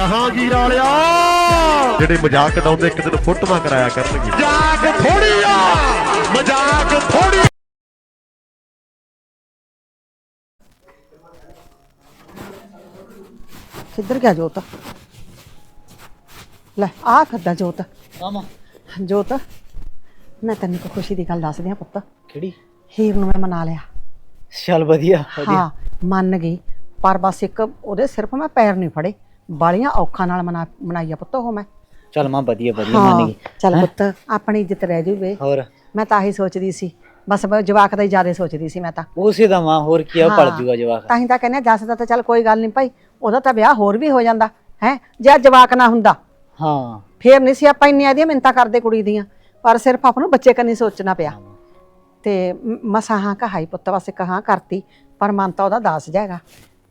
ਜਹਾਂਗੀਰ ਵਾਲਿਆ। ਜਿਹੜੇ ਮਜ਼ਾਕ ਉਡਾਉਂਦੇ ਇੱਕ ਦਿਨ ਫੋਟੋਆਂ ਕਰਾਇਆ ਕਰਨਗੇ। ਮਜ਼ਾਕ ਥੋੜੀ ਆ ਮਜ਼ਾਕ ਥੋੜੀ ਕਿੱਧਰ ਗਿਆ ਜੋਤ? ਲੈ ਆ ਖੱਦਾ ਜੋਤ। ਮਾਮਾ ਜੋਤ ਮੈਂ ਤੈਨੂੰ ਇੱਕ ਖੁਸ਼ੀ ਦੀ ਗੱਲ ਦੱਸਦੀ ਆ ਪੁੱਤ। ਕਿਹੜੀ? ਹੀਰ ਨੂੰ ਮੈਂ ਮਨਾ ਲਿਆ। ਚੱਲ ਵਧੀਆ ਵਧੀਆ। ਹਾਂ ਮੰਨ ਗਈ ਪਰ ਬਸ ਇੱਕ ਉਹਦੇ ਸਿਰਫ ਮੈਂ ਪੈਰ ਨਹੀਂ ਫੜੇ। ਬਾਲੀਆਂ ਔਖਾਂ ਨਾਲ ਮਨਾ ਮਨਾਈ ਆ ਪੁੱਤ ਉਹ ਮੈਂ। ਚੱਲ ਮਾਂ ਵਧੀਆ ਵਧੀਆ ਮੰਨ ਗਈ। ਚੱਲ ਪੁੱਤ ਆਪਣੀ ਇੱਜ਼ਤ ਰਹਿ ਜੂਵੇ। ਹੋਰ? ਮੈਂ ਤਾਂ ਆਹੀ ਸੋਚਦੀ ਸੀ। ਬਸ ਬ- ਜਵਾਕ ਦਾ ਹੀ ਜ਼ਿਆਦਾ ਸੋਚਦੀ ਸੀ ਮੈਂ ਤਾਂ। ਉਸੇ ਦਾ ਮਾਂ ਹੋਰ ਕੀ ਆ ਉਹ ਪਲ ਜੂਗਾ ਜਵਾਕ। ਤਾਂ ਹੀ ਤਾਂ ਕਹਿੰਦੇ ਜੱਸ ਦਾ ਤਾਂ ਚੱਲ ਕੋਈ ਗੱਲ ਨਹੀਂ ਭਾਈ ਉਹਦਾ ਤਾਂ ਵਿਆਹ ਹੋਰ ਵੀ ਹੋ ਜਾਂਦਾ ਹੈ? ਜੇ ਜਵਾਕ ਨਾ ਹੁੰਦਾ। ਹਾਂ। ਫੇਰ ਨਹੀਂ ਸੀ ਆਪਾਂ ਇੰਨੀਆਂ ਦੀਆਂ ਮਿੰਤਾ ਕਰਦੇ ਕੁੜੀ ਦੀਆਂ ਪਰ ਸਿਰਫ ਆਪਾਂ ਨੂੰ ਬੱਚੇ ਕੰਨੀ ਸੋਚਣਾ ਪਿਆ। ਤੇ ਮ- ਮਸਾਂ ਹਾਂ ਕਹਾਈ ਪੁੱਤ ਬਸ ਇੱਕ ਹਾਂ ਕਰਤੀ ਪਰ ਮਨ ਤਾਂ ਉਹਦਾ ਦਾਸ ਜਾਏਗਾ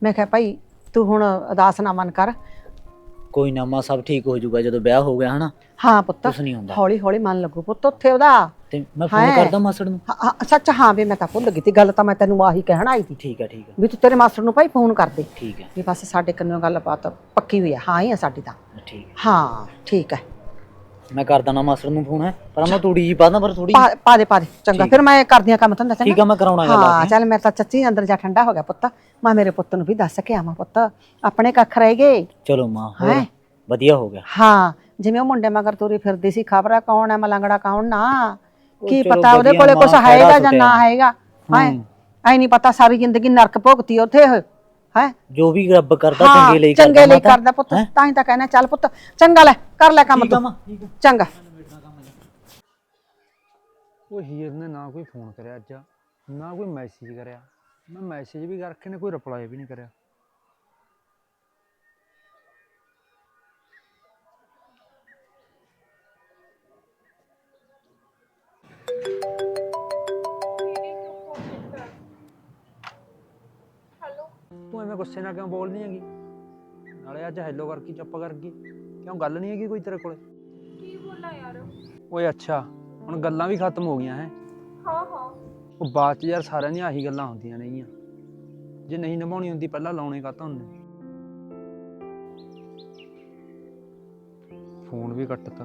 ਮੈਂ ਕਿਹਾ ਭਾਈ ਤੂੰ ਹੁਣ ਉਦਾਸ ਨਾ ਮਨ ਕਰ। ਕੋਈ ਨਾ ਮਾਂ ਸਭ ਠੀਕ ਹੋ ਜਾਊਗਾ ਜਦੋਂ ਵਿਆਹ ਹੋ ਗਿਆ ਹਨਾ? ਹਾਂ ਪੁੱਤ ਕੁਛ ਨਹੀਂ ਹੁੰਦਾ। ਹੌਲੀ ਹੌਲੀ ਮਨ ਲੱਗੂ ਪੁੱਤ ਉੱਥੇ ਉਹਦਾ। ਤੇ ਮੈਂ ਫੋਨ ਹਾਂ। ਕਰਦਾ ਮਾਸੜ ਨੂੰ। ਹਾਂ, ਹਾਂ, ਸੱਚ ਹਾਂ ਵੀ ਮੈਂ ਤਾਂ ਭੁੱਲ ਗਈ ਤੀ ਗੱਲ ਤਾਂ ਮੈਂ ਤੈਨੂੰ ਆਹੀ ਕਹਿਣ ਆਈ ਸੀ। ਠੀਕ ਆ ਠੀਕ ਆ। ਵੀ ਤੂੰ ਤੇਰੇ ਮਾਸਟਰ ਨੂੰ ਭਾਈ ਫੋਨ ਕਰ ਦੇ। ਠੀਕ ਆ। ਵੀ ਬਸ ਸਾਡੇ ਕੰਨੋਂ ਗੱਲਬਾਤ ਪੱਕੀ ਹੋਈ ਆ ਹਾਂ ਹੀ ਆ ਸਾਡੀ ਤਾਂ। ਠੀਕ ਆ। ਹਾਂ ਠੀਕ ਹੈ ਮੈਂ ਕਰਦਾ ਨਾ ਮਾਸੜ ਨੂੰ ਫੋਨ ਹੈ? ਪਰ ਮੈਂ ਤੂੜੀ ਜੀ ਪਾਦਾ ਪਰ ਥੋੜੀ ਪਾ ਪਾ ਦੇ ਪਾ ਦੇ ਚੰਗਾ। ਫਿਰ ਮੈਂ ਕਰਦੀ ਆ ਕੰਮ ਧੰਦਾ ਚੰਗਾ। ਠੀਕ ਆ ਮੈਂ ਕਰਾਉਣਾ ਗੱਲ ਹਾਂ ਚੱਲ ਮੈਂ ਤਾਂ ਚੱਚੀ ਅੰਦਰ ਜਾ ਠੰਡਾ ਹੋ ਗਿਆ ਪੁੱਤ। ਮੈਂ ਮੇਰੇ ਪੁੱਤ ਨੂੰ ਵੀ ਦੱਸ ਕੇ ਆਵਾਂ ਪੁੱਤ। ਆਪਣੇ ਕੱਖ ਰਹਿ ਗਏ? ਚਲੋ ਮਾਂ ਹੋਰ ਹੈਂ? ਵਧੀਆ ਹੋ ਗਿਆ। ਹਾਂ ਜਿਵੇਂ ਉਹ ਮੁੰਡੇ ਮਗਰ ਤੁਰੀ ਫਿਰਦੀ ਸੀ ਖਬਰ ਕੌਣ ਹੈ ਮਲੰਗੜਾ ਕੌਣ ਨਾ? ਕੀ ਚਲੋ ਪਤਾ ਉਹਦੇ ਵਧੀਆ ਕੋਲੇ ਕੁਝ ਮਾਂ, ਹੈਗਾ ਖਹਿੜਾ ਜਾਂ ਨਾ ਹੈਗਾ। ਹੈ। ਹੂੰ। ਐ ਨਹੀਂ ਪਤਾ ਸਾਰੀ ਜ਼ਿੰਦਗੀ ਨਰਕ ਭੋਗਤੀ ਉੱਥੇ। ਹੈ? ਜੋ ਵੀ ਰੱਬ ਕਰਦਾ ਹਾਂ ਚੰਗੇ ਲਈ ਚੰਗੇ ਲਈ ਮਾਤਾ। ਕਰਦਾ ਪੁੱਤ। ਤਾਂ ਹੀ ਤਾਂ ਕਹਿੰਦਾ ਚੱਲ ਪੁੱਤ ਚੰਗਾ ਲੈ ਕਰ ਲੈ ਕੰਮ ਠੀਕ ਆ ਤੂੰ। ਮਾਂ ਠੀਕ ਆ। ਚੰਗਾ। ਉਹ ਹੀਰ ਨੇ ਨਾ ਕੋਈ ਫੋਨ ਕਰਿਆ ਅੱਜ ਨਾ ਕੋਈ ਮੈਸੇਜ ਕਰਿਆ। ਮੈਂ ਮੈਸੇਜ ਵੀ ਕਰ ਰੱਖੇ ਨੇ ਕੋਈ ਰਿਪਲਾਈ ਵੀ ਨਹੀਂ ਕਰਿਆ। ਤੂੰ ਐਵੇਂ ਗੁੱਸੇ ਨਾਲ ਕਿਉਂ ਬੋਲਦੀ ਹੈਗੀ? ਨਾਲੇ ਅੱਜ ਹੈਲੋ ਕਰਕੇ ਚੁੱਪ ਕਰ ਗਈ। ਕਿਉਂ ਗੱਲ ਨਹੀਂ ਹੈਗੀ ਕੋਈ ਤੇਰੇ ਕੋਲੇ? ਕੀ ਬੋਲਾਂ ਯਾਰ? ਓਏ ਅੱਛਾ ਹੁਣ ਗੱਲਾਂ ਵੀ ਖਤਮ ਹੋ ਗਈਆਂ ਹੈ। ਹਾਂ ਹਾਂ। ਉਹ ਬਾਅਦ ਚ ਯਾਰ ਸਾਰਿਆਂ ਦੀਆਂ ਆਹੀ ਗੱਲਾਂ ਹੁੰਦੀਆਂ ਨੇਗੀਆਂ ਜੇ ਨਹੀਂ ਨਿਭਾਉਣੀ ਹੁੰਦੀ ਪਹਿਲਾਂ ਲਾਉਣੇ ਕਾ ਤੁਹਾਨੂੰ ਫੋਨ ਵੀ ਕੱਟਤਾ।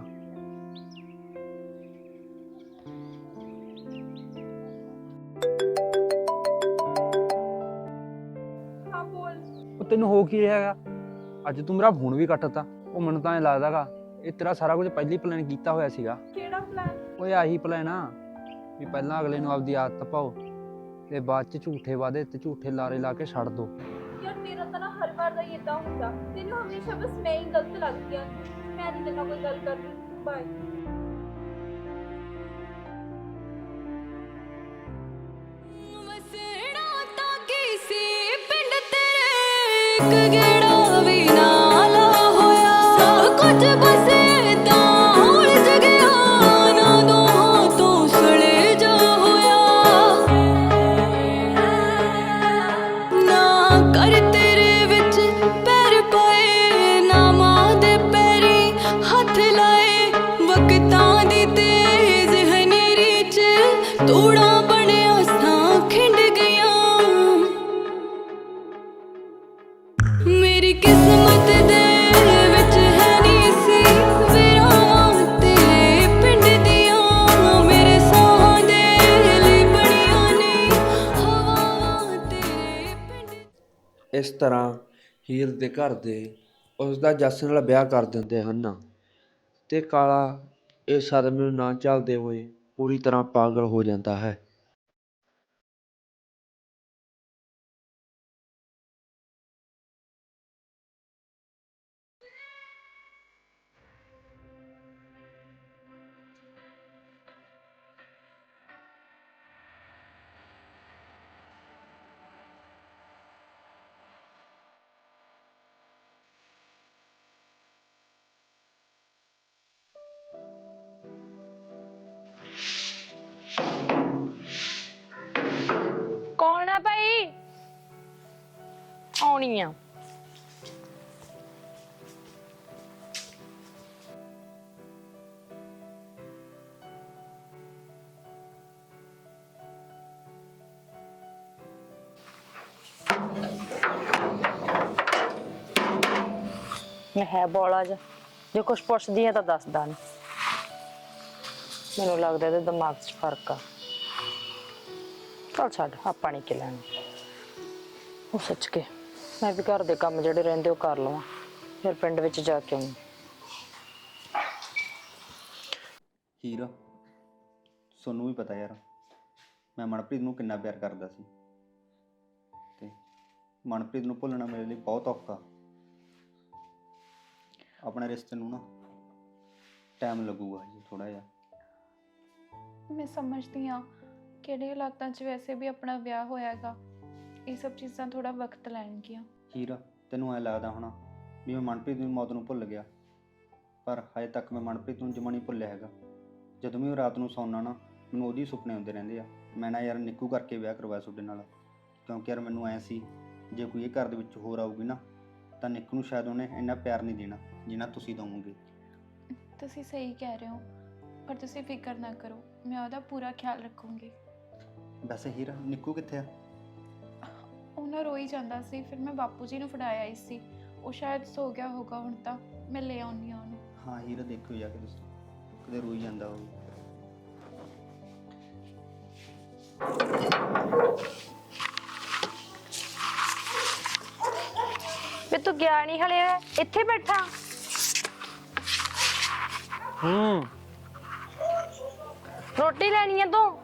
ਹਾਂ ਬੋਲ। ਉਹ ਤੈਨੂੰ ਹੋ ਕੀ ਰਿਹਾਗਾ ਅੱਜ ਤੂੰ ਮੇਰਾ ਫੋਨ ਵੀ ਕੱਟਤਾ। ਉਹ ਮੈਨੂੰ ਤਾਂ ਐ ਲੱਗਦਾਗਾ ਇਹ ਤੇਰਾ ਸਾਰਾ ਕੁਝ ਪਹਿਲੀ ਪਲਾਨ ਕੀਤਾ ਹੋਇਆ ਸੀਗਾ। ਕਿਹੜਾ ਪਲਾਨ ਓਏ ਆਹੀ ਪਲਾਨ ਆ। ਵੀ ਪਹਿਲਾਂ ਅਗਲੇ ਨੂੰ ਆਪਦੀ ਆਦਤ ਪਾਓ ਤੇ ਬਾਅਦ ਚ ਝੂਠੇ ਵਾਦੇ ਤੇ ਝੂਠੇ ਲਾਰੇ ਲਾ ਕੇ ਛੱਡ ਦੋ। ਯਾਰ ਤੇਰਾ ਤਾਂ ਨਾ ਹਰ ਵਾਰ ਦਾ ਹੀ ਇਦਾਂ ਹੁੰਦਾ। ਤੈਨੂੰ ਹਮੇਸ਼ਾ ਬਸ ਮੈਂ ਹੀ ਗਲਤ ਲੱਗਦੀ ਆ ਮੈਂ ਨਹੀਂ ਤੇਰੇ ਨਾਲ ਕੋਈ ਗੱਲ ਕਰਨੀ ਬਾਏ ਵਸਣਾ ਤਾਂ ਕੀ ਸੀ? ਪਿੰਡ ਤੇਰੇ ਇੱਕ ਗੇੜਾ ਵੀ ਨਾ ਇਸ ਤਰ੍ਹਾਂ ਹੀਰ ਦੇ ਘਰ ਦੇ ਉਸ ਦਾ ਜੱਸ ਨਾਲ ਵਿਆਹ ਕਰ ਦਿੰਦੇ ਹਨ। ਅਤੇ ਕਾਲਾ ਇਹ ਸਦਮੇ ਨੂੰ ਨਾ ਝੱਲਦੇ ਹੋਏ ਪੂਰੀ ਤਰ੍ਹਾਂ ਪਾਗਲ ਹੋ ਜਾਂਦਾ ਹੈ। ਆਉਣੀ ਆ ਮੈਂ ਹੈ ਬੋਲਾ ਜਾ ਜੇ ਕੁਝ ਪੁੱਛਦੀ ਆ ਤਾਂ ਦੱਸਦਾ ਨਹੀਂ ਮੈਨੂੰ ਲੱਗਦਾ ਇਹਦੇ ਦਿਮਾਗ 'ਚ ਫ਼ਰਕ ਆ ਚੱਲ ਛੱਡ ਆਪਾਂ ਨਹੀਂ ਕਿ ਲੈਣਾ ਉਹ ਸੱਚ ਕੇ ਮੈਂ ਵੀ ਘਰ ਦੇ ਕੰਮ ਜਿਹੜੇ ਰਹਿੰਦੇ ਉਹ ਕਰ ਲਵਾਂ। ਫਿਰ ਪਿੰਡ ਵਿੱਚ ਜਾ ਕੇ ਆਉਂ ਹੀਰ ਸੋਨੂੰ ਵੀ ਪਤਾ ਯਾਰ ਮੈਂ ਮਨਪ੍ਰੀਤ ਨੂੰ ਕਿੰਨਾ ਪਿਆਰ ਕਰਦਾ ਸੀ। ਤੇ ਮਨਪ੍ਰੀਤ ਨੂੰ ਭੁੱਲਣਾ ਮੇਰੇ ਲਈ ਬਹੁਤ ਔਖਾ। ਆਪਣੇ ਰਿਸ਼ਤੇ ਨੂੰ ਨਾ ਟਾਈਮ ਲੱਗੂਗਾ ਜੀ ਥੋੜਾ ਜਿਹਾ। ਮੈਂ ਸਮਝਦੀ ਹਾਂ ਕਿਹੜੇ ਹਾਲਾਤਾਂ 'ਚ ਵੈਸੇ ਵੀ ਆਪਣਾ ਵਿਆਹ ਹੋਇਆਗਾ ਇਹ ਸਭ ਚੀਜ਼ਾਂ ਥੋੜਾ ਵਕਤ ਲੈਣਗੀਆਂ। ਹੀਰ ਤੈਨੂੰ ਐ ਲੱਗਦਾ ਹੋਣਾ ਵੀ ਮੈਂ ਮਨਪ੍ਰੀਤ ਦੀ ਮੌਤ ਨੂੰ ਭੁੱਲ ਗਿਆ। ਪਰ ਹਜੇ ਤੱਕ ਮੈਂ ਮਨਪ੍ਰੀਤ ਨੂੰ ਜਮਾ ਨਹੀਂ ਭੁੱਲਿਆ ਹੈਗਾ। ਜਦੋਂ ਵੀ ਉਹ ਰਾਤ ਨੂੰ ਸੌਣਾ ਨਾ ਮੈਨੂੰ ਉਹਦੀ ਸੁਪਨੇ ਆਉਂਦੇ ਰਹਿੰਦੇ ਆ। ਮੈਂ ਨਾ ਯਾਰ ਨਿੱਕੂ ਕਰਕੇ ਵਿਆਹ ਕਰਵਾਇਆ ਤੁਹਾਡੇ ਨਾਲ। ਕਿਉਂਕਿ ਯਾਰ ਮੈਨੂੰ ਐ ਸੀ ਜੇ ਕੋਈ ਇਹ ਘਰ ਦੇ ਵਿੱਚ ਹੋਰ ਆਊਗੀ ਨਾ ਤਾਂ ਨਿੱਕੂ ਨੂੰ ਸ਼ਾਇਦ ਉਹਨੇ ਇੰਨਾ ਪਿਆਰ ਨਹੀਂ ਦੇਣਾ ਜਿੰਨਾ ਤੁਸੀਂ ਦਵੋਗੇ। ਤੁਸੀਂ ਸਹੀ ਕਹਿ ਰਹੇ ਹੋ ਪਰ ਤੁਸੀਂ ਫਿਕਰ ਨਾ ਕਰੋ ਮੈਂ ਉਹਦਾ ਪੂਰਾ ਖਿਆਲ ਰੱਖੂੰਗੀ। ਵੈਸੇ ਹੀਰ ਨਿੱਕੂ ਕਿੱਥੇ ਆ? ਨਾ ਰੋਈ ਜਾਂਦਾ ਸੀ ਫਿਰ ਮੈਂ ਬਾਪੂ ਜੀ ਨੂੰ ਫੜਾਇਆ ਆਈ ਸੀ। ਉਹ ਸ਼ਾਇਦ ਸੋ ਗਿਆ ਹੋਗਾ ਹੁਣ ਤਾਂ ਮੈਂ ਲੈ ਆਉਣੀ ਆ ਉਹਨੂੰ। ਹਾਂ ਹੀਰ ਦੇਖੋ ਜਾ ਕੇ ਤੁਸੀਂ ਕਦੇ ਰੋਈ ਜਾਂਦਾ ਹੋਵੇ ਵੇ ਤੂੰ ਗਿਆ ਨਹੀਂ ਹਲੇ ਇੱਥੇ ਬੈਠਾ। ਹੂੰ। ਰੋਟੀ ਲੈਣੀ ਆ ਤੂੰ?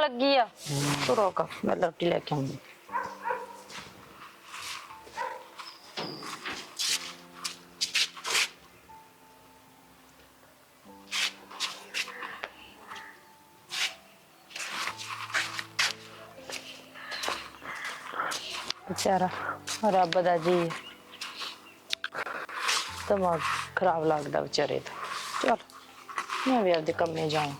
ਲੱਗੀ ਆ। ਤੂੰ ਰੋਕ, ਮੈਂ ਰੋਟੀ ਲੈ ਕੇ ਆਉਂਦੀ। ਵਿਚਾਰਾ ਰੱਬ ਦਾ ਜੀ। ਦਿਮਾਗ ਖਰਾਬ ਲੱਗਦਾ ਵਿਚਾਰੇ ਦਾ। ਚਲ, ਮੈਂ ਵੀ ਆਪਦੇ ਕੰਮੇ ਜਾਵਾਂ।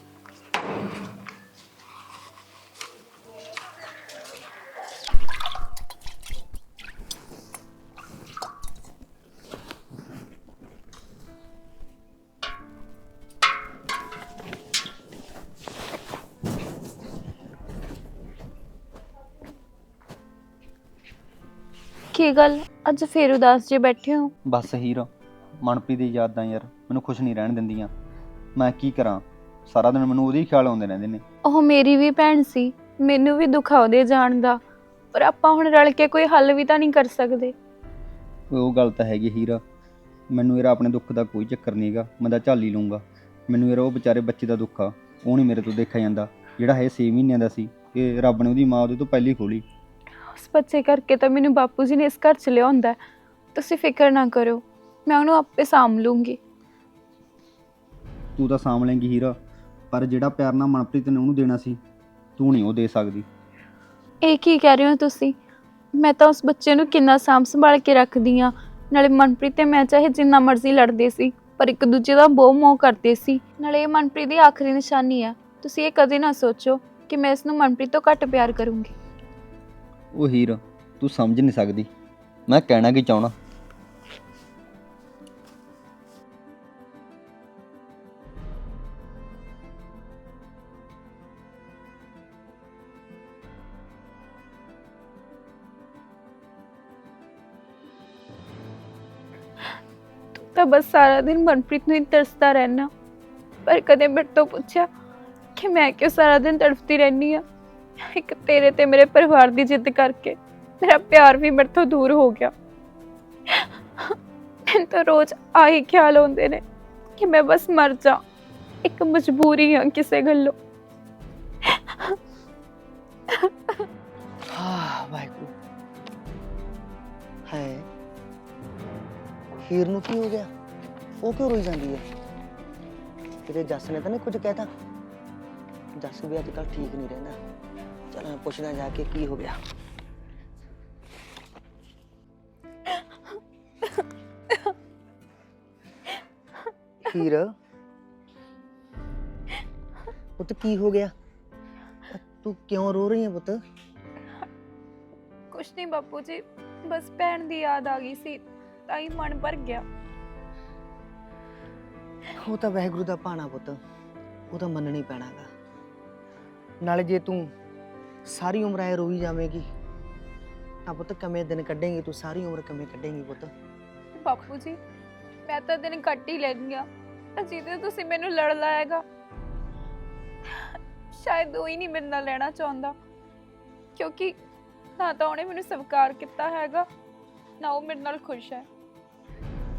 ਕੀ ਗੱਲ? ਅੱਜ ਫੇਰ ਉਦਾਸ ਜੇ ਬੈਠੇ ਹੋ। ਬਸ ਹੀਰ ਮਨਪ੍ਰੀਤ ਦੀ ਯਾਦਾਂ ਯਾਰ ਮੈਨੂੰ ਖੁਸ਼ ਨਹੀਂ ਰਹਿਣ ਦਿੰਦੀਆਂ। ਮੈਂ ਕੀ ਕਰਾਂ? ਸਾਰਾ ਦਿਨ ਮੈਨੂੰ ਉਹਦੇ ਹੀ ਖਿਆਲ ਆਉਂਦੇ ਰਹਿੰਦੇ ਨੇ। ਉਹ ਮੇਰੀ ਵੀ ਭੈਣ ਸੀ ਮੈਨੂੰ ਵੀ ਦੁੱਖ ਆ ਉਹਦੇ ਜਾਣ ਦਾ। ਪਰ ਆਪਾਂ ਹੁਣ ਰਲ ਕੇ ਕੋਈ ਹੱਲ ਵੀ ਤਾਂ ਨਹੀਂ ਕਰ ਸਕਦੇ। ਉਹ ਗੱਲ ਤਾਂ ਹੈਗੀ ਹੀਰ ਮੈਨੂੰ ਯਾਰ ਆਪਣੇ ਦੁੱਖ ਦਾ ਕੋਈ ਚੱਕਰ ਨਹੀਂਗਾ ਮੈਂ ਤਾਂ ਝੱਲ ਹੀ ਲਊਂਗਾ। ਮੈਨੂੰ ਯਾਰ ਉਹ ਵਿਚਾਰੇ ਬੱਚੇ ਦਾ ਦੁੱਖ ਆ ਉਹ ਨਹੀਂ ਮੇਰੇ ਤੋਂ ਦੇਖਿਆ ਜਾਂਦਾ। ਜਿਹੜਾ ਹੈ 6 ਮਹੀਨਿਆਂ ਦਾ ਸੀ ਇਹ ਰੱਬ ਨੇ ਉਹਦੀ ਮਾਂ ਉਹਦੇ ਤੋਂ ਪਹਿਲੀ ਖੋਲੀ। ਉਸ ਬੱਚੇ ਕਰਕੇ ਤਾਂ ਮੈਨੂੰ ਬਾਪੂ ਜੀ ਨੇ ਇਸ ਘਰ ਚ ਲਿਆਉਂਦਾ ਹੈ। ਤੁਸੀਂ ਫਿਕਰ ਨਾ ਕਰੋ ਮੈਂ ਉਹਨੂੰ ਆਪੇ ਸਾਂਭ ਲੂੰਗੀ। ਤੂੰ ਤਾਂ ਸਾਂਭ ਲੇਂਗੀ ਹੀਰ ਪਰ ਜਿਹੜਾ ਪਿਆਰ ਨਾਲ ਮਨਪ੍ਰੀਤ ਨੇ ਉਹਨੂੰ ਦੇਣਾ ਸੀ ਤੂੰ ਨਹੀਂ ਉਹ ਦੇ ਸਕਦੀ। ਇਹ ਕੀ ਕਹਿ ਰਹੇ ਹੋ ਤੁਸੀਂ? ਮੈਂ ਤਾਂ ਉਸ ਬੱਚੇ ਨੂੰ ਕਿੰਨਾ ਸਾਂਭ ਸੰਭਾਲ ਕੇ ਰੱਖਦੀ ਆ ਨਾਲੇ ਮਨਪ੍ਰੀਤ ਤੇ ਮੈਂ ਚਾਹੇ ਜਿੰਨਾ ਮਰਜ਼ੀ ਲੜਦੇ ਸੀ ਪਰ ਇੱਕ ਦੂਜੇ ਦਾ ਬਹੁਤ ਮੋਹ ਕਰਦੇ ਸੀ। ਨਾਲੇ ਇਹ ਮਨਪ੍ਰੀਤ ਦੀ ਆਖਰੀ ਨਿਸ਼ਾਨੀ ਆ ਤੁਸੀਂ ਇਹ ਕਦੇ ਨਾ ਸੋਚੋ ਕਿ ਮੈਂ ਇਸ ਨੂੰ ਮਨਪ੍ਰੀਤ ਤੋਂ ਘੱਟ ਪਿਆਰ ਕਰੂੰਗੀ। ਉਹ ਹੀਰ, ਤੂੰ ਸਮਝ ਨਹੀਂ ਸਕਦੀ। ਮੈਂ ਕਹਿਣਾ ਕੀ ਚਾਹਣਾ ਤਾਂ ਬਸ ਸਾਰਾ ਦਿਨ ਮਨਪ੍ਰੀਤ ਨੂੰ ਹੀ ਤਰਸਦਾ ਰਹਿਣਾ ਪਰ ਕਦੇ ਮੇਰੇ ਤੋਂ ਪੁੱਛਿਆ ਕਿ ਮੈਂ ਕਿਉਂ ਸਾਰਾ ਦਿਨ ਤੜਫਦੀ ਰਹਿੰਦੀ ਆ ਇੱਕ ਤੇਰੇ ਤੇ ਮੇਰੇ ਪਰਿਵਾਰ ਦੀ ਜਿੱਦ ਕਰਕੇ ਮੇਰਾ ਪਿਆਰ ਵੀ ਮੇਰੇ ਤੋਂ ਦੂਰ ਹੋ ਗਿਆ। ਮੈਨੂੰ ਤਾਂ ਰੋਜ਼ ਆਹੀ ਖਿਆਲ ਆਉਂਦੇ ਨੇ ਕਿ ਮੈਂ ਬਸ ਮਰ ਜਾ। ਇੱਕ ਮਜਬੂਰੀ ਆ ਕਿਸੇ ਗੱਲੋਂ। ਹਾਂ ਵਾਹਿਗੁਰੂ। ਹੈ ਹੀਰ ਨੂੰ ਕੀ ਹੋ ਗਿਆ? ਉਹ ਕਿਉਂ ਰੋਈ ਜਾਂਦੀ ਹੈ? ਕਿਤੇ ਜੱਸ ਨੇ ਤਾਂ ਨਹੀਂ ਕੁਝ ਕਹਿਤਾ? ਜੱਸ ਵੀ ਅੱਜ ਕੱਲ ਠੀਕ ਨਹੀਂ ਰਹਿੰਦਾ। ਪੁੱਛਦਾ ਜਾ ਕੇ ਕੀ ਹੋ ਗਿਆ। ਹੀਰ ਪੁੱਤ ਕੀ ਹੋ ਗਿਆ? ਤੂੰ ਕਿਉਂ ਰੋ ਰਹੀ ਹੈ ਪੁੱਤ? ਕੁਛ ਨਹੀਂ ਬਾਪੂ ਜੀ ਬਸ ਭੈਣ ਦੀ ਯਾਦ ਆ ਗਈ ਸੀ ਤਾਂ ਹੀ ਮਨ ਭਰ ਗਿਆ। ਉਹ ਤਾਂ ਵਾਹਿਗੁਰੂ ਦਾ ਪਾਣਾ ਪੁੱਤ ਉਹ ਤਾਂ ਮੰਨਣਾ ਹੀ ਪੈਣਾਗਾ। ਨਾਲੇ ਜੇ ਤੂੰ ਸਾਰੀ ਉਮਰ ਐ ਰੋਈ ਜਾਵੇਂਗੀ। ਆ ਪੁੱਤ ਕਿਵੇਂ ਦਿਨ ਕੱਢੇਂਗੀ ਤੂੰ? ਸਾਰੀ ਉਮਰ ਕਿਵੇਂ ਕੱਢੇਂਗੀ ਪੁੱਤ? ਬਾਪੂ ਜੀ ਮੈਂ ਤਾਂ ਦਿਨ ਕੱਟ ਹੀ ਲੈਣੀ ਆ ਜਿਹਦੇ ਤੁਸੀਂ ਮੈਨੂੰ ਲੜ ਲਾਏਗਾ ਸ਼ਾਇਦ ਉਹ ਹੀ ਨਹੀਂ ਮੇਰੇ ਨਾਲ ਲੈਣਾ ਚਾਹੁੰਦਾ। ਕਿਉਂਕਿ ਨਾ ਤਾਂ ਉਹਨੇ ਮੈਨੂੰ ਸਵੀਕਾਰ ਕੀਤਾ ਹੈਗਾ ਨਾ ਉਹ ਮੇਰੇ ਨਾਲ ਖੁਸ਼ ਹੈ।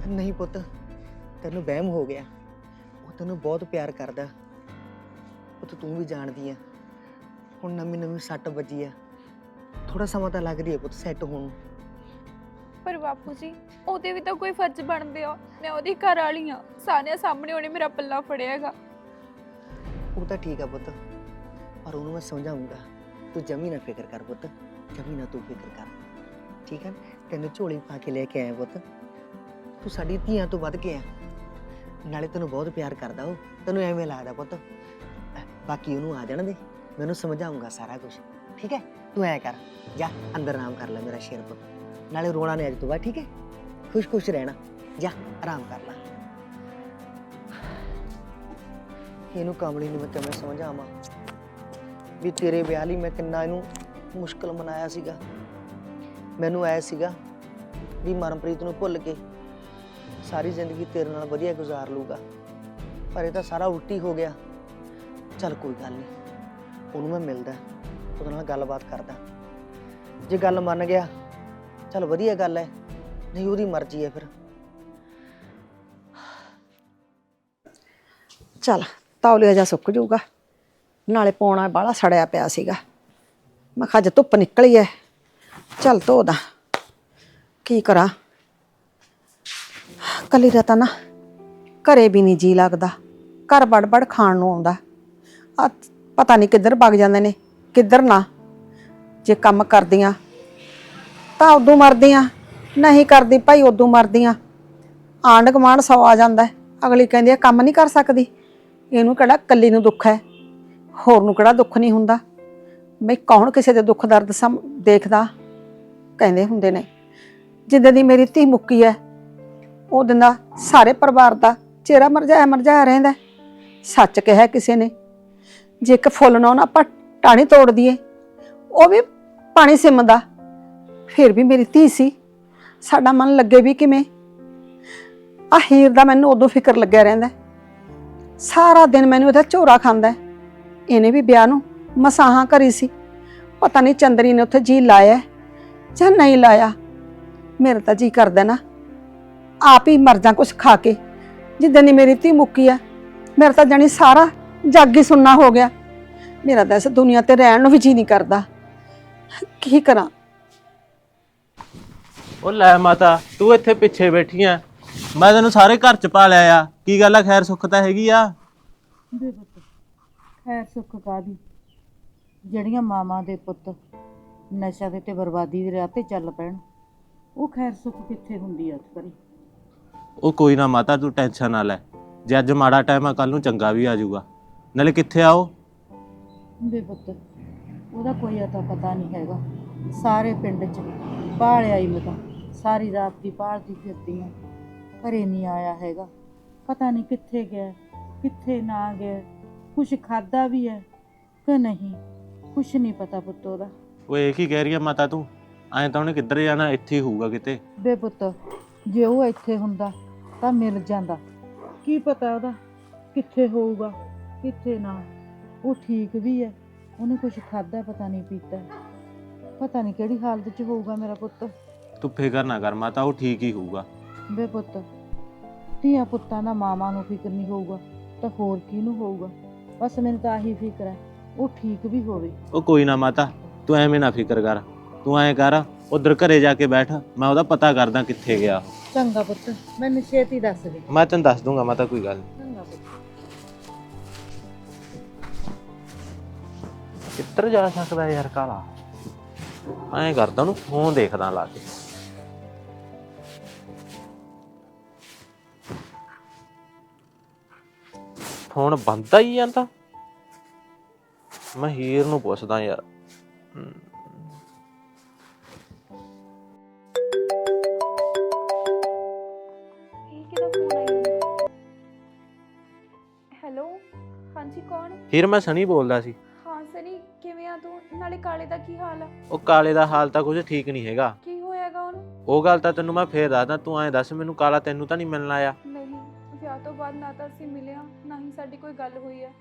ਨਹੀਂ ਪੁੱਤ ਤੈਨੂੰ ਵਹਿਮ ਹੋ ਗਿਆ। ਉਹ ਤੈਨੂੰ ਬਹੁਤ ਪਿਆਰ ਕਰਦਾ। ਪੁੱਤ ਤੂੰ ਵੀ ਜਾਣਦੀ ਆ। ਹੁਣ ਨਵੀਂ ਨਵੀਂ ਸੱਟ ਵੱਜੀ ਆ। ਥੋੜਾ ਸਮਾਂ ਤਾਂ ਲੱਗ ਰਹੀ ਹੈ ਪੁੱਤ ਸੈੱਟ ਹੋਣ ਨੂੰ। ਪਰ ਬਾਪੂ ਜੀ ਉਹਦੇ ਵੀ ਤਾਂ ਕੋਈ ਫਰਜ਼ ਬਣਦੇ ਆ। ਮੈਂ ਉਹਦੀ ਘਰ ਵਾਲੀ ਆ। ਸਾਰਿਆਂ ਸਾਹਮਣੇ ਉਹਨੇ ਮੇਰਾ ਪੱਲਾ ਫੜਿਆ ਹੈਗਾ। ਉਹ ਤਾਂ ਠੀਕ ਆ ਪੁੱਤ। ਪਰ ਉਹਨੂੰ ਮੈਂ ਸਮਝਾਉਂਗਾ ਤੂੰ ਜਮੀ ਨਾ ਫਿਕਰ ਕਰ ਪੁੱਤ। ਜਮੀ ਨਾ ਤੂੰ ਫਿਕਰ ਕਰ। ਠੀਕ ਹੈ? ਤੈਨੂੰ ਝੋਲੀ ਪਾ ਕੇ ਲੈ ਕੇ ਆਇਆ ਪੁੱਤ। ਤੂੰ ਸਾਡੀ ਧੀਆਂ ਤੋਂ ਵੱਧ ਕੇ ਆ। ਨਾਲੇ ਤੈਨੂੰ ਬਹੁਤ ਪਿਆਰ ਕਰਦਾ ਉਹ। ਤੈਨੂੰ ਐਵੇਂ ਲੱਗਦਾ ਪੁੱਤ। ਬਾਕੀ ਉਹਨੂੰ ਆ ਜਾਣ ਦੇ। ਮੈਨੂੰ ਸਮਝਾਉਂਗਾ ਸਾਰਾ ਕੁਝ ਠੀਕ ਹੈ? ਤੂੰ ਐ ਕਰ, ਜਾ, ਅੰਦਰ ਆਰਾਮ ਕਰ ਲੈ ਮੇਰਾ ਸ਼ੇਰ ਪੁੱਤ। ਨਾਲੇ ਰੋਣਾ ਨਹੀਂ ਅੱਜ ਤੋਂ ਬਾਅਦ, ਠੀਕ ਹੈ? ਖੁਸ਼-ਖੁਸ਼ ਰਹਿਣਾ, ਜਾ, ਆਰਾਮ ਕਰ ਲੈ। ਇਹਨੂੰ ਕਮਲੀ ਨੂੰ ਮੈਂ ਕਿਵੇਂ ਸਮਝਾਵਾਂ? ਵੀ ਤੇਰੇ ਵਿਆਹ ਲਈ ਮੈਂ ਕਿੰਨਾ ਇਹਨੂੰ ਮੁਸ਼ਕਲ ਮਨਾਇਆ ਸੀਗਾ। ਮੈਨੂੰ ਐ ਸੀਗਾ ਵੀ ਮਨਪ੍ਰੀਤ ਨੂੰ ਭੁੱਲ ਕੇ ਸਾਰੀ ਜ਼ਿੰਦਗੀ ਤੇਰੇ ਨਾਲ ਵਧੀਆ ਗੁਜ਼ਾਰ ਲੂਗਾ ਪਰ ਇਹ ਤਾਂ ਸਾਰਾ ਉਲਟੀ ਹੋ ਗਿਆ। ਚੱਲ ਕੋਈ ਗੱਲ ਨਹੀਂ ਉਹਨੂੰ ਮੈਂ ਮਿਲਦਾ, ਉਹਦੇ ਨਾਲ ਗੱਲਬਾਤ ਕਰਦਾ। ਜੇ ਗੱਲ ਮੰਨ ਗਿਆ, ਚੱਲ ਵਧੀਆ ਗੱਲ ਹੈ ਨਹੀਂ ਉਹਦੀ ਮਰਜ਼ੀ ਹੈ ਫਿਰ। ਚੱਲ, ਤੌਲੀਆ ਜਾ ਸੁੱਕ ਜਾਊਗਾ, ਨਾਲੇ ਪੌਣਾ ਬਾਹਲਾ ਸੜਿਆ ਪਿਆ ਸੀਗਾ। ਮੈਂ ਕਿਹਾ ਅੱਜ ਧੁੱਪ ਨਿਕਲੀ ਐ, ਚੱਲ ਧੋਦਾ ਕੀ ਕਰਾਂ? ਕੱਲੀ ਰਤਾ ਨਾ ਘਰੇ ਵੀ ਨਹੀਂ ਜੀ ਲੱਗਦਾ, ਘਰ ਬੜ-ਬੜ ਖਾਣ ਨੂੰ ਆਉਂਦਾ। ਆ ਪਤਾ ਨਹੀਂ ਕਿੱਧਰ ਭੱਗ ਜਾਂਦੇ ਨੇ, ਕਿੱਧਰ ਨਾ। ਜੇ ਕੰਮ ਕਰਦੀਆਂ ਤਾਂ ਉਦੋਂ ਮਰਦੀਆਂ, ਨਹੀਂ ਕਰਦੀ ਭਾਈ ਉਦੋਂ ਮਰਦੀਆਂ। ਆਂਢ ਗੁਆਂਢ ਸੌ ਆ ਜਾਂਦਾ, ਅਗਲੀ ਕਹਿੰਦੀ ਹੈ ਕੰਮ ਨਹੀਂ ਕਰ ਸਕਦੀ। ਇਹਨੂੰ ਕਿਹੜਾ ਕੱਲੀ ਨੂੰ ਦੁੱਖ ਹੈ, ਹੋਰ ਨੂੰ ਕਿਹੜਾ ਦੁੱਖ ਨਹੀਂ ਹੁੰਦਾ। ਬਈ ਕੌਣ ਕਿਸੇ ਦੇ ਦੁੱਖ ਦਰਦ ਸਮ, ਦੇਖਦਾ? ਕਹਿੰਦੇ ਹੁੰਦੇ ਨੇ, ਜਿੱਦਾਂ ਦੀ ਮੇਰੀ ਧੀ ਮੁੱਕੀ ਹੈ ਉਹ ਦਿਨ ਦਾ ਸਾਰੇ ਪਰਿਵਾਰ ਦਾ ਚਿਹਰਾ ਮਰਜਾਇਆ ਮਰਜਾਇਆ ਰਹਿੰਦਾ। ਸੱਚ ਕਿਹਾ ਕਿਸੇ ਨੇ ਜੇ ਇੱਕ ਫੁੱਲ ਨਾ ਉਹਨਾਂ ਆਪਾਂ ਟਾਣੀ ਤੋੜ ਦਈਏ। ਉਹ ਵੀ ਪਾਣੀ ਸਿਮਦਾ ਫਿਰ ਵੀ ਮੇਰੀ ਧੀ ਸੀ। ਸਾਡਾ ਮਨ ਲੱਗੇ ਵੀ ਕਿਵੇਂ? ਆ ਹੀਰ ਦਾ ਮੈਨੂੰ ਉਦੋਂ ਫਿਕਰ ਲੱਗਿਆ ਰਹਿੰਦਾ ਸਾਰਾ ਦਿਨ ਮੈਨੂੰ ਇਹਦਾ ਝੋਰਾ ਖਾਂਦਾ ਇਹਨੇ ਵੀ ਵਿਆਹ ਨੂੰ ਮਸਾਹਾਂ ਕਰੀ ਸੀ। ਪਤਾ ਨਹੀਂ ਚੰਦਰੀ ਨੇ ਉੱਥੇ ਜੀ ਲਾਇਆ ਜਾਂ ਨਹੀਂ ਲਾਇਆ। ਮੇਰਾ ਤਾਂ ਜੀ ਕਰਦਾ ਨਾ। ਆਪ ਹੀ ਮਰ ਜਾ ਕੁਛ ਖਾ ਕੇ। ਜਿੱਦਾਂ ਦੀ ਮੇਰੀ ਧੀ ਮੁੱਕੀ ਆ, ਮੇਰਾ ਤਾਂ ਜਾਣੀ ਸਾਰਾ ਜੱਗ ਹੀ ਸੁੰਨਾ ਹੋ ਗਿਆ। ਮੇਰਾ ਤਾਂ ਇਸ ਦੁਨੀਆ ਤੇ ਰਹਿਣ ਨੂੰ ਵੀ ਜੀ ਨਹੀਂ ਕਰਦਾ। ਕੀ ਕਰਾਂ? ਉਹ ਲੈ ਮਾਤਾ ਤੂੰ ਇੱਥੇ ਪਿੱਛੇ ਬੈਠੀ ਆ। ਮੈਂ ਤੈਨੂੰ ਸਾਰੇ ਘਰ ਚ ਪਾ ਲਿਆ ਆ। ਕੀ ਗੱਲ ਆ ਖੈਰ ਸੁੱਖ ਤਾਂ ਹੈਗੀ ਆ? ਖੈਰ ਸੁੱਖ ਕਾਦੀ ਜਿਹੜੀਆਂ ਮਾਵਾਂ ਦੇ ਪੁੱਤ ਨਸ਼ਾ ਦੇ ਤੇ ਬਰਬਾਦੀ ਦੇ ਰਾਹ ਤੇ ਚੱਲ ਪੈਣ ਉਹ ਖੈਰ ਸੁੱਖ ਕਿੱਥੇ ਹੁੰਦੀ ਆ ਕਰੀ ਉਹ ਕੋਈ ਨਾ ਮਾਤਾ ਤੂੰ ਟੈਨਸ਼ਨ ਨਾ ਲੈ। ਜੇ ਅੱਜ ਮਾੜਾ ਟਾਈਮ ਆ ਕੱਲ ਨੂੰ ਚੰਗਾ ਵੀ ਆ ਜਾਊਗਾ। ਨਾਲੇ ਕਿੱਥੇ ਆਓ ਬੇ ਪੁੱਤ ਉਹਦਾ ਕੋਈ ਅਤਾ ਪਤਾ ਨਹੀਂ ਹੈਗਾ। ਸਾਰੇ ਪਿੰਡ 'ਚ ਭਾਲਿਆ ਹੀ ਮੈਂ ਤਾਂ ਸਾਰੀ ਰਾਤ ਦੀ ਭਾਲਦੀ ਫਿਰਦੀ ਆ। ਘਰੇ ਨਹੀਂ ਆਇਆ ਹੈਗਾ। ਪਤਾ ਨਹੀਂ ਕਿੱਥੇ ਗਿਆ ਕਿੱਥੇ ਨਾ ਗਿਆ। ਕੁਛ ਖਾਦਾ ਵੀ ਹੈ ਕਿ ਨਹੀਂ? ਕੁਛ ਨਹੀਂ ਪਤਾ ਪੁੱਤ ਉਹਦਾ। ਓਏ ਇਹ ਕੀ ਕਹਿ ਰਹੀ ਆ ਮਾਤਾ ਤੂੰ? ਐਂ ਤਾਂ ਉਹਨੇ ਕਿੱਧਰ ਜਾਣਾ? ਇੱਥੇ ਹੀ ਹੋਊਗਾ ਕਿਤੇ। ਬੇ ਪੁੱਤ ਜੇ ਉਹ ਇੱਥੇ ਹੁੰਦਾ ਤਾਂ ਮਿਲ ਜਾਂਦਾ। ਕੀ ਪਤਾ ਉਹਦਾ ਕਿੱਥੇ ਹੋਊਗਾ? ਕਿੱਥੇ ਨਾ। ਉਹ ਠੀਕ ਵੀ ਹੈ ਉਹਨੇ ਕੁਝ ਖਾਦਾ ਪਤਾ ਨਹੀਂ ਪੀਤਾ ਪਤਾ ਨਹੀਂ ਕਿਹੜੀ ਹਾਲਤ 'ਚ ਹੋਊਗਾ ਮੇਰਾ ਪੁੱਤ। ਤੂੰ ਫਿਕਰ ਨਾ ਕਰ ਮਾਤਾ ਉਹ ਠੀਕ ਹੀ ਹੋਊਗਾ। ਬੇ ਪੁੱਤ ਧੀਆਂ ਪੁੱਤਾਂ ਦਾ ਮਾਵਾਂ ਨੂੰ ਫਿਕਰ ਨਹੀਂ ਹੋਊਗਾ ਤਾਂ ਹੋਰ ਕਿਹਨੂੰ ਹੋਊਗਾ? ਬਸ ਮੈਨੂੰ ਤਾਂ ਆਹੀ ਫਿਕਰ ਹੈ ਉਹ ਠੀਕ ਵੀ ਹੋਵੇ। ਉਹ ਕੋਈ ਨਾ ਮਾਤਾ ਤੂੰ ਐਵੇਂ ਨਾ ਫਿਕਰ ਕਰ। ਤੂੰ ਐਂ ਕਰ ਉਧਰ ਘਰੇ ਜਾ ਕੇ ਬੈਠ ਮੈਂ ਉਹਦਾ ਪਤਾ ਕਰਦਾ ਕਿੱਥੇ ਗਿਆ ਉਹ। ਚੰਗਾ ਪੁੱਤ ਮੈਨੂੰ ਛੇਤੀ ਦੱਸ ਦੇ। ਮੈਂ ਤੈਨੂੰ ਦੱਸ ਦੂੰਗਾ ਮਾਤਾ ਕੋਈ ਗੱਲ ਨੀ। ਚੰਗਾ ਪੁੱਤ। ਕਿੱਧਰ ਜਾ ਸਕਦਾ ਯਾਰ ਕਾਲਾ। ਐਂ ਕਰਦਾ ਉਹਨੂੰ ਫੋਨ ਦੇਖਦਾ ਲਾ ਕੇ। ਫੋਨ ਬੰਦਾ ਹੀ ਜਾਂਦਾ। ਮੈਂ ਹੀਰ ਨੂੰ ਪੁੱਛਦਾ ਯਾਰ। ਹਮ, ਇਹ ਕਿਹਦਾ ਫੋਨ ਆਇਆ? ਹੈਲੋ? ਹਾਂਜੀ ਕੌਣ? ਹੀਰ ਮੈਂ ਸਣੀ ਬੋਲਦਾ ਸੀ। ਆ ਤੂੰ? ਨਾਲੇ ਕਾਲੇ ਦਾ ਕੀ ਹਾਲ ਆ? ਉਹ ਕਾਲੇ ਦਾ ਹਾਲ ਤਾਂ ਕੁਝ ਠੀਕ ਨਹੀਂ ਹੈਗਾ। ਕੀ ਹੋਇਆਗਾ ਉਹਨੂੰ? ਉਹ ਗੱਲ ਤਾਂ ਤੈਨੂੰ ਮੈਂ ਫੇਰ ਦੱਸਦਾ ਤੂੰ ਐਂ ਦੱਸ ਮੈਨੂੰ ਕਾਲਾ ਤੈਨੂੰ ਤਾਂ ਨਹੀਂ ਮਿਲਣ ਆਇਆ। ਨਹੀਂ ਵਿਆਹ ਤੋਂ ਬਾਅਦ ਨਾ ਤਾਂ ਅਸੀਂ ਮਿਲੇ ਹਾਂ ਨਾ ਹੀ ਸਾਡੀ ਕੋਈ ਗੱਲ ਹੋਈ ਹੈ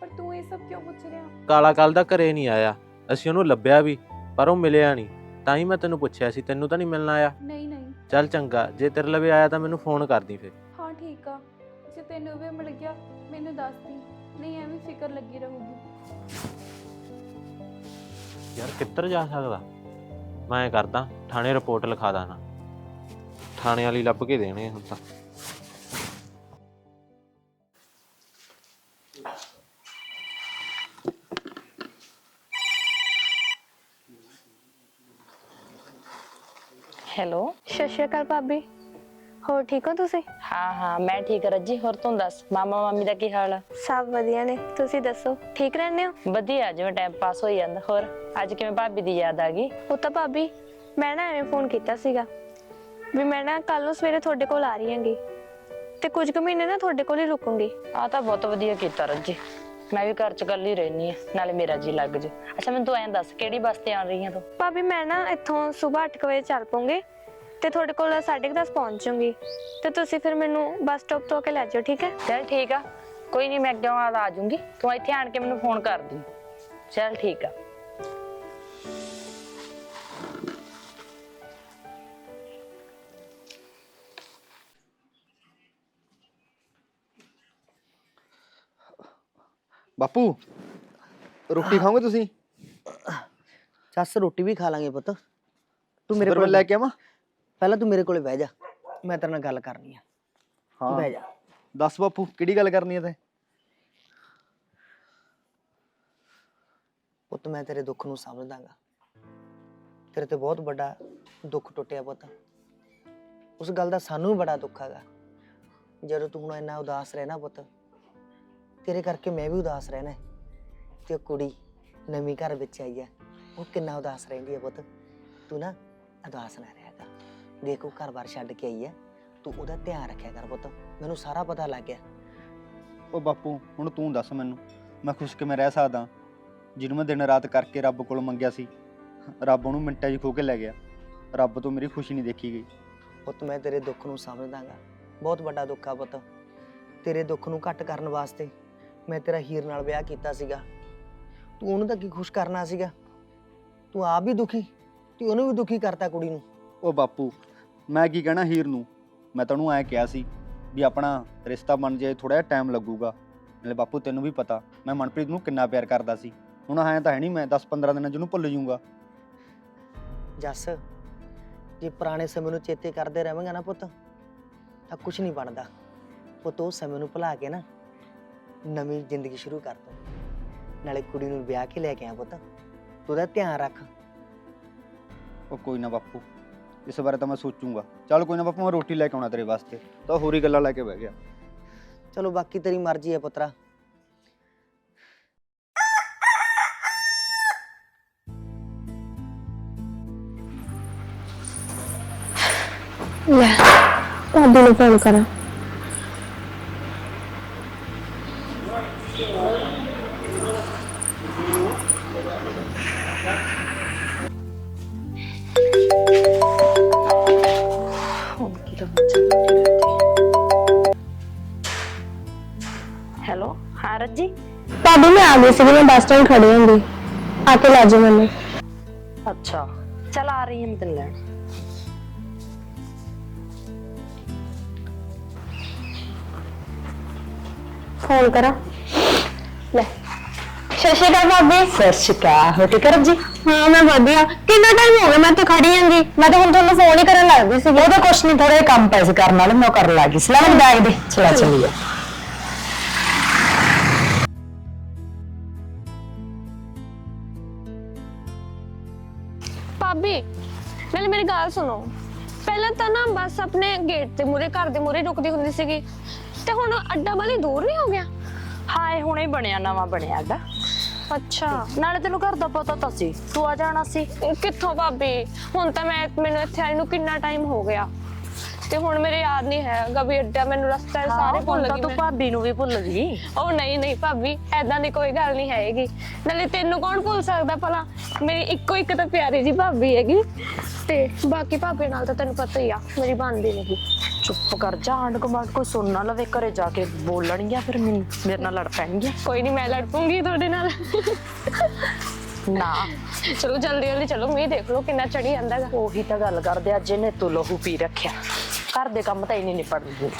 ਪਰ ਤੂੰ ਇਹ ਸਭ ਕਿਉਂ ਪੁੱਛ ਰਿਹਾ? ਕਾਲਾ ਕੱਲ ਦਾ ਘਰੇ ਨਹੀਂ ਆਇਆ। ਅਸੀਂ ਉਹਨੂੰ ਲੱਭਿਆ ਵੀ ਪਰ ਉਹ ਮਿਲਿਆ ਨਹੀਂ। ਤਾਂ ਹੀ ਮੈਂ ਤੈਨੂੰ ਪੁੱਛਿਆ ਸੀ ਤੈਨੂੰ ਤਾਂ ਨਹੀਂ ਮਿਲਣ ਆਇਆ। ਨਹੀਂ ਨਹੀਂ। ਚੱਲ ਚੰਗਾ ਜੇ ਤੇਰੇ ਲਵੇ ਆਇਆ ਤਾਂ ਮੈਨੂੰ ਫੋਨ ਕਰਦੀ ਫੇਰ। ਹਾਂ ਠੀਕ ਆ। ਜੇ ਤੈਨੂੰ ਵੀ ਮਿਲ ਗਿਆ ਮੈਨੂੰ ਦੱਸ ਦੀ। ਨਹੀਂ ਐਵੇਂ ਫਿਕਰ ਲੱਗੀ ਰਹੂਗੀ। ਯਾਰ ਕਿੱਧਰ ਜਾ ਸਕਦਾ? ਮੈਂ ਐਂ ਕਰਦਾ ਥਾਣੇ ਰਿਪੋਰਟ ਲਿਖਾ ਦਾਂ ਥਾਣੇ ਵਾਲੀ ਲੱਭ ਕੇ ਦੇਣੇ ਹੁਣ ਤਾਂ। ਹੈਲੋ ਸਤਿ ਸ਼੍ਰੀ ਅਕਾਲ ਭਾਬੀ। ਹੋਰ ਠੀਕ ਹੋ ਤੁਸੀਂ? ਹਾਂ ਹਾਂ ਮੈਂ ਠੀਕ ਹਾਂ ਰੱਜੀ ਹੋਰ ਤੂੰ ਦੱਸ ਮਾਮਾ ਮਾਮੀ ਦਾ ਕੀ ਹਾਲ ਆ? ਸਭ ਵਧੀਆ ਨੇ ਤੁਸੀਂ ਦੱਸੋ ਠੀਕ ਰਹਿੰਦੇ ਹੋ? ਵਧੀਆ ਜਿਵੇਂ ਟਾਈਮ ਪਾਸ ਹੋਈ ਜਾਂਦਾ ਹੋਰ ਅੱਜ ਕਿਵੇਂ ਭਾਬੀ ਦੀ ਯਾਦ ਆ ਗਈ? ਉਹ ਤਾਂ ਭਾਬੀ ਮੈਂ ਨਾ ਐਵੇਂ ਫੋਨ ਕੀਤਾ ਸੀਗਾ ਵੀ ਮੈਂ ਨਾ ਕੱਲ ਨੂੰ ਸਵੇਰੇ ਤੁਹਾਡੇ ਕੋਲ ਆ ਰਹੀ ਹਾਂਗੀ ਤੇ ਕੁਝ ਕੁ ਮਹੀਨੇ ਨਾ ਤੁਹਾਡੇ ਕੋਲ ਹੀ ਰੁਕੂੰਗੀ। ਆ ਤਾਂ ਬਹੁਤ ਵਧੀਆ ਕੀਤਾ ਰੱਜੀ ਮੈਂ ਵੀ ਘਰ ਚ ਗੱਲ ਹੀ ਰਹਿਣੀ ਆ ਨਾਲੇ ਮੇਰਾ ਜੀ ਲੱਗ ਜੂ। ਅੱਛਾ ਮੈਨੂੰ ਤੂੰ ਐਂ ਦੱਸ ਕਿਹੜੀ ਬੱਸ ਤੇ ਆ ਰਹੀ ਆ ਤੂੰ? ਭਾਬੀ ਮੈਂ ਨਾ ਇੱਥੋਂ ਸਵੇਰ 8 ਵਜੇ ਚੱਲ ਪਉਂਗੀ ਤੇ ਤੁਹਾਡੇ ਕੋਲ 10:30 ਪਹੁੰਚ ਜਾਊਂਗੀ। ਤੇ ਤੁਸੀਂ ਫਿਰ ਮੈਨੂੰ ਬੱਸ ਸਟਾਪ ਤੋਂ ਆ ਕੇ ਲੈ ਜਾਓ ਠੀਕ ਹੈ? ਚੱਲ ਠੀਕ ਆ। ਕੋਈ ਨਹੀਂ ਮੈਂ ਅੱਗੇ ਆ ਆ ਜਾਊਂਗੀ। ਤੂੰ ਇੱਥੇ ਆਣ ਕੇ ਮੈਨੂੰ ਫੋਨ ਕਰ ਦੀ ਚੱਲ ਠੀਕ ਆ। ਬਾਪੂ ਰੋਟੀ ਖਾਓਗੇ ਤੁਸੀਂ? ਚੱਸ ਰੋਟੀ ਵੀ ਖਾ ਲਾਂਗੇ ਪੁੱਤ। ਤੂੰ ਮੇਰੇ ਮੇਰੇ ਕੋਲ ਲੈ ਕੇ ਆਵਾਂ? ਪਹਿਲਾਂ ਤੂੰ ਮੇਰੇ ਕੋਲੇ ਬਹਿ ਜਾ। ਮੈਂ ਤੇਰੇ ਨਾਲ ਗੱਲ ਕਰਨੀ ਆ। ਹਾਂ। ਬਹਿ ਜਾ। ਦੱਸ ਬਾਪੂ ਕਿਹੜੀ ਗੱਲ ਕਰਨੀ ਹੈ ਤੈਂ? ਪੁੱਤ ਮੈਂ ਤੇਰੇ ਦੁੱਖ ਨੂੰ ਸਮਝਦਾਗਾ। ਤੇਰੇ ਤੇ ਬਹੁਤ ਵੱਡਾ ਦੁੱਖ ਟੁੱਟਿਆ ਪੁੱਤ। ਉਸ ਗੱਲ ਦਾ ਸਾਨੂੰ ਵੀ ਬੜਾ ਦੁੱਖ ਹੈਗਾ। ਜਦੋਂ ਤੂੰ ਹੁਣ ਇੰਨਾ ਉਦਾਸ ਰਹਿਣਾ ਪੁੱਤ ਤੇਰੇ ਕਰਕੇ ਮੈਂ ਵੀ ਉਦਾਸ ਰਹਿਣਾ ਹੈ। ਤੇ ਉਹ ਕੁੜੀ ਨਵੀਂ ਘਰ ਵਿੱਚ ਆਈ ਹੈ। ਉਹ ਕਿੰਨਾ ਉਦਾਸ ਰਹਿੰਦੀ ਹੈ ਪੁੱਤ। ਤੂੰ ਨਾ ਉਦਾਸ ਨਾ ਕਰ ਦੇਖ ਘਰ-ਬਾਰ ਛੱਡ ਕੇ ਆਈ ਹੈ ਤੂੰ ਉਹਦਾ ਧਿਆਨ ਰੱਖਿਆ ਕਰ ਪੁੱਤ ਮੈਨੂੰ ਸਾਰਾ ਪਤਾ ਲੱਗ ਗਿਆ। ਉਹ ਬਾਪੂ ਹੁਣ ਤੂੰ ਦੱਸ ਮੈਨੂੰ ਮੈਂ ਖੁਸ਼ ਕਿਵੇਂ ਰਹਿ ਸਕਦਾ? ਜਿਹਨੂੰ ਮੈਂ ਦਿਨ ਰਾਤ ਕਰਕੇ ਰੱਬ ਕੋਲ ਮੰਗਿਆ ਸੀ ਰੱਬ ਉਹਨੂੰ ਮਿੰਟਾਂ 'ਚ ਖੋ ਕੇ ਲੈ ਗਿਆ। ਰੱਬ ਤੋਂ ਮੇਰੀ ਖੁਸ਼ੀ ਨਹੀਂ ਦੇਖੀ ਗਈ। ਪੁੱਤ ਮੈਂ ਤੇਰੇ ਦੁੱਖ ਨੂੰ ਸਮਝਦਾਗਾ। ਬਹੁਤ ਵੱਡਾ ਦੁੱਖ ਆ ਪੁੱਤ। ਤੇਰੇ ਦੁੱਖ ਨੂੰ ਘੱਟ ਕਰਨ ਵਾਸਤੇ ਮੈਂ ਤੇਰਾ ਹੀਰ ਨਾਲ ਵਿਆਹ ਕੀਤਾ ਸੀਗਾ। ਤੂੰ ਉਹਨੂੰ ਤਾਂ ਕੀ ਖੁਸ਼ ਕਰਨਾ ਸੀਗਾ? ਤੂੰ ਆਪ ਵੀ ਦੁਖੀ ਤੇ ਉਹਨੂੰ ਵੀ ਦੁਖੀ ਕਰਤਾ ਕੁੜੀ ਨੂੰ। ਉਹ ਬਾਪੂ ਮੈਂ ਕੀ ਕਹਿਣਾ ਹੀਰ ਨੂੰ? ਮੈਂ ਤੈਨੂੰ ਐਂ ਕਿਹਾ ਸੀ ਵੀ ਆਪਣਾ ਰਿਸ਼ਤਾ ਬਣ ਜਾਏ ਥੋੜਾ ਜਿਹਾ ਟਾਈਮ ਲੱਗੂਗਾ। ਨਾਲੇ ਬਾਪੂ ਤੈਨੂੰ ਵੀ ਪਤਾ ਮੈਂ ਮਨਪ੍ਰੀਤ ਨੂੰ ਕਿੰਨਾ ਪਿਆਰ ਕਰਦਾ ਸੀ। ਹੁਣ ਐਂ ਤਾਂ ਹੈ ਨਹੀਂ ਮੈਂ 10-15 ਦਿਨਾਂ 'ਚ ਉਹਨੂੰ ਭੁੱਲ ਜਾਊਂਗਾ। ਜੱਸ ਜੇ ਪੁਰਾਣੇ ਸਮੇਂ ਨੂੰ ਚੇਤੇ ਕਰਦੇ ਰਹਾਂਗਾ ਨਾ ਪੁੱਤ ਤਾਂ ਕੁਝ ਨਹੀਂ ਬਣਦਾ। ਪੁੱਤ ਉਹ ਸਮੇਂ ਨੂੰ ਭੁਲਾ ਕੇ ਨਾ ਨਵੀਂ ਜ਼ਿੰਦਗੀ ਸ਼ੁਰੂ ਕਰ ਦੋ ਨਾਲੇ ਕੁੜੀ ਨੂੰ ਵਿਆਹ ਕੇ ਲੈ ਕੇ ਆ ਪੁੱਤ। ਤੂੰ ਉਹਦਾ ਧਿਆਨ ਰੱਖ। ਉਹ ਕੋਈ ਨਾ ਬਾਪੂ ਇਸ ਬਾਰੇ ਤਾਂ ਮੈਂ ਸੋਚੂੰਗਾ। ਚੱਲ ਕੋਈ ਨਾ ਬਾਪੂ ਮੈਂ ਰੋਟੀ ਲੈ ਕੇ ਆਉਣਾ ਤੇਰੇ ਵਾਸਤੇ। ਤਾਂ ਹੋਰ ਗੱਲਾਂ ਲੈ ਕੇ ਬਹਿ ਗਿਆ। ਚਲੋ ਬਾਕੀ ਤੇਰੀ ਮਰਜ਼ੀ ਹੈ ਪੁੱਤਰਾ। ਲੈ ਭਾਬੀ ਨੂੰ ਫੋਨ ਕਰਾਂ। ਗਈ ਸੀ ਮੈਂ ਬੱਸ ਸਟੈਂਡ ਖੜੀ ਹੁੰਦੀ। ਆ ਕੇ ਲੈ ਜਾਓ ਮੈਨੂੰ। ਅੱਛਾ। ਚੱਲ ਆ ਰਹੀ ਹਾਂ ਮੈਂ ਤੈਨੂੰ ਲੈਣ। ਫੋਨ ਕਰਾਂ। ਲੈ। ਸਤਿ ਸ਼੍ਰੀ ਅਕਾਲ ਭਾਬੀ। ਸਤਿ ਸ਼੍ਰੀ ਅਕਾਲ। ਹੋ ਠੀਕ ਹੈ ਮੈਂ ਵਧੀਆ। ਕਿੰਨਾ ਟਾਈਮ ਹੋ ਗਿਆ ਮੈਂ ਤਾਂ ਖੜੀ ਆਂਗੀ ਮੈਂ ਤਾਂ ਹੁਣ ਤੁਹਾਨੂੰ ਫੋਨ ਹੀ ਕਰਨ ਲੱਗਦੀ ਸੀ ਉਹਦਾ ਕੁਛ ਨਹੀਂ ਥੋੜੇ ਕੰਮ ਪੈਸੇ ਕਰਨ ਵਾਲੇ ਮੈਂ ਉਹ ਕਰਨ ਲੱਗੀ ਸੀ। ਲੈ ਮੈਨੂੰ ਬੈਗ ਦੇ। ਚਲਾ ਚੱਲੀਏ। ਨਾਲੇ ਮੇਰੀ ਗੱਲ ਸੁਣੋ। ਪਹਿਲਾਂ ਤਾਂ ਨਾ ਬੱਸ ਆਪਣੇ ਗੇਟ ਦੇ ਮੂਰੇ ਘਰ ਦੇ ਮੂਰੇ ਰੁਕਦੀ ਹੁੰਦੀ ਸੀਗੀ। ਤੇ ਹੁਣ ਅੱਡਾ ਵਾਲੀ ਦੂਰ ਨਹੀਂ ਹੋ ਗਿਆ? ਹਾਏ ਹੁਣੇ ਬਣਿਆ ਨਵਾਂ ਬਣਿਆਗਾ ਅੱਛਾ। ਨਾਲੇ ਤੈਨੂੰ ਘਰ ਦਾ ਪਤਾ ਤਾਂ ਸੀ। ਤੂੰ ਆ ਜਾਣਾ ਸੀ। ਕਿੱਥੋਂ ਭਾਬੀ? ਹੁਣ ਤਾਂ ਮੈਂ ਮੈਨੂੰ ਇੱਥੇ ਆਈ ਨੂੰ ਕਿੰਨਾ ਟਾਈਮ ਹੋ ਗਿਆ? ਤੇ ਹੁਣ ਮੇਰੇ ਯਾਦ ਨਹੀਂ ਹੈਗਾ ਵੀ ਅੱਡਾ ਮੈਨੂੰ ਰਸਤਾ ਸਾਰੇ ਭੁੱਲ ਗਈ ਤੂੰ ਮੈਂ। ਭਾਬੀ ਨੂੰ ਵੀ ਭੁੱਲ ਗਈ। ਉਹ ਨਹੀਂ ਨਹੀਂ ਭਾਬੀ ਐਦਾਂ ਦੀ ਕੋਈ ਗੱਲ ਨਹੀਂ ਹੈਗੀ। ਨਾਲੇ ਤੈਨੂੰ ਕੌਣ ਭੁੱਲ ਸਕਦਾ ਭਲਾ? ਮੇਰੀ ਇੱਕੋ ਇੱਕ ਤਾਂ ਪਿਆਰੀ ਜੀ ਭਾਬੀ ਹੈਗੀ। ਤੇ ਬਾਕੀ ਭਾਬੀ ਨਾਲ ਤਾਂ ਤੈਨੂੰ ਪਤਾ ਹੀ ਆ ਮੇਰੀ ਬਣਦੀ ਨਹੀਂ ਚੁੱਪ ਕਰ ਜਾ ਆਂਡ ਕਮਾਂਡ ਕੋਈ ਸੁਣ ਨਾ ਲਵੇ ਘਰੇ ਜਾ ਕੇ ਬੋਲਣਗੀਆਂ ਫਿਰ ਮੈਨੂੰ ਮੇਰੇ ਨਾਲ ਲੜ ਪੈਣਗੀਆਂ। ਕੋਈ ਨਹੀਂ ਮੈਂ ਲੜ ਪੂੰਗੀ ਤੁਹਾਡੇ ਨਾਲ। ਨਾ। ਚਲੋ ਜਲਦੀ ਜਲਦੀ ਚਲੋ ਮੀਂਹ ਦੇਖ ਲਓ ਕਿੰਨਾ ਚੜੀ ਜਾਂਦਾ ਹੈਗਾ। ਉਹੀ ਤਾਂ ਗੱਲ ਕਰਦੇ ਅੱਜ ਇਹਨੇ ਤੂੰ ਲਹੂ ਪੀ ਰੱਖਿਆ। ਘਰ ਦੇ ਕੰਮ ਤਾਂ ਹੀ ਨਹੀਂ ਨਿਪੜਦੇ